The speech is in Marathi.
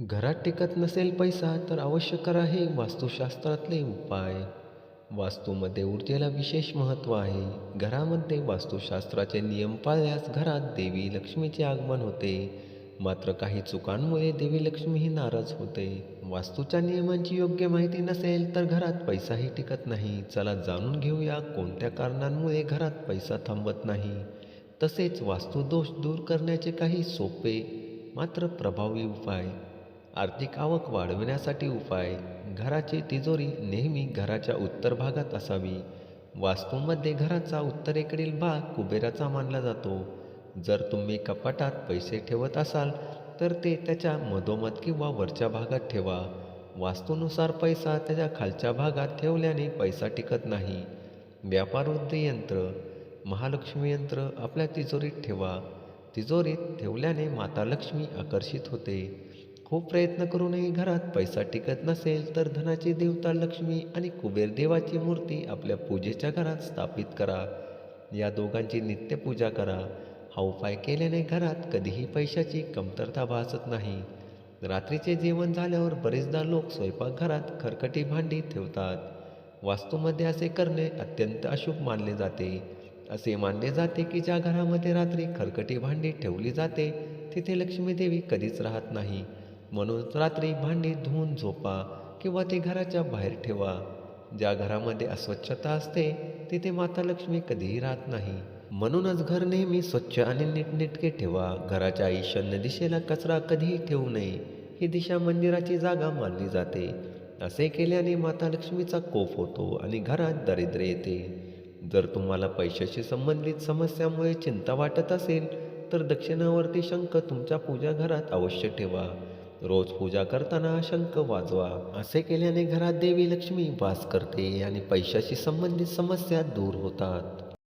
घरात टिकत नसेल पैसा तर अवश्य करा हे. वास्तुशास्त्रातले उपाय. वास्तूमध्ये ऊर्जेला विशेष महत्त्व आहे. घरामध्ये वास्तुशास्त्राचे नियम पाळल्यास घरात देवी लक्ष्मीचे आगमन होते. मात्र काही चुकांमुळे देवी लक्ष्मीही नाराज होते. वास्तूच्या नियमांची योग्य माहिती नसेल तर घरात पैसाही टिकत नाही. चला जाणून घेऊया कोणत्या कारणांमुळे घरात पैसा थांबत नाही. तसेच वास्तुदोष दूर करण्याचे काही सोपे मात्र प्रभावी उपाय. आर्थिक आवक वाढविण्यासाठी उपाय. घराची तिजोरी नेहमी घराच्या उत्तर भागात असावी. वास्तूमध्ये घराचा उत्तरेकडील भाग कुबेराचा मानला जातो. जर तुम्ही कपाटात पैसे ठेवत असाल तर ते त्याच्या मधोमध किंवा वरच्या भागात ठेवा. वास्तूनुसार पैसा त्याच्या खालच्या भागात ठेवल्याने पैसा टिकत नाही. व्यापारवृद्धी यंत्र महालक्ष्मी यंत्र आपल्या तिजोरीत ठेवा. तिजोरीत ठेवल्याने माता लक्ष्मी आकर्षित होते. खूप प्रयत्न करूनही घरात पैसा टिकत नसेल तर धनाची देवता लक्ष्मी आणि कुबेर देवाची मूर्ती आपल्या पूजेच्या घरात स्थापित करा. या दोघांची नित्यपूजा करा. हा उपाय केल्याने घरात कधीही पैशाची कमतरता भासत नाही. रात्रीचे जेवण झाल्यावर बरेचदा लोक स्वयंपाकघरात खरकटी भांडी ठेवतात. वास्तूमध्ये असे करणे अत्यंत अशुभ मानले जाते. असे मानले जाते की ज्या घरामध्ये रात्री खरकटी भांडी ठेवली जाते तिथे लक्ष्मीदेवी कधीच राहत नाही. म्हणून रात्री भांडी धुवून झोपा किंवा ते घराच्या बाहेर ठेवा. ज्या घरामध्ये अस्वच्छता असते तिथे माता लक्ष्मी कधीही राहत नाही. म्हणूनच घर नेहमी स्वच्छ आणि नीटनेटके ठेवा. घराच्या ईशान्य दिशेला कचरा कधीही ठेवू नये. ही दिशा मंदिराची जागा मानली जाते. असे केल्याने माता लक्ष्मीचा कोप होतो आणि घरात दारिद्र्य येते. जर तुम्हाला पैशाशी संबंधित समस्यामुळे चिंता वाटत असेल तर दक्षिणावर्ती शंख तुमच्या पूजा घरात अवश्य ठेवा. रोज पूजा करताना शंख वाजवा. असे केल्याने घरात देवी लक्ष्मी वास करते आणि पैशाशी संबंधित समस्या दूर होतात.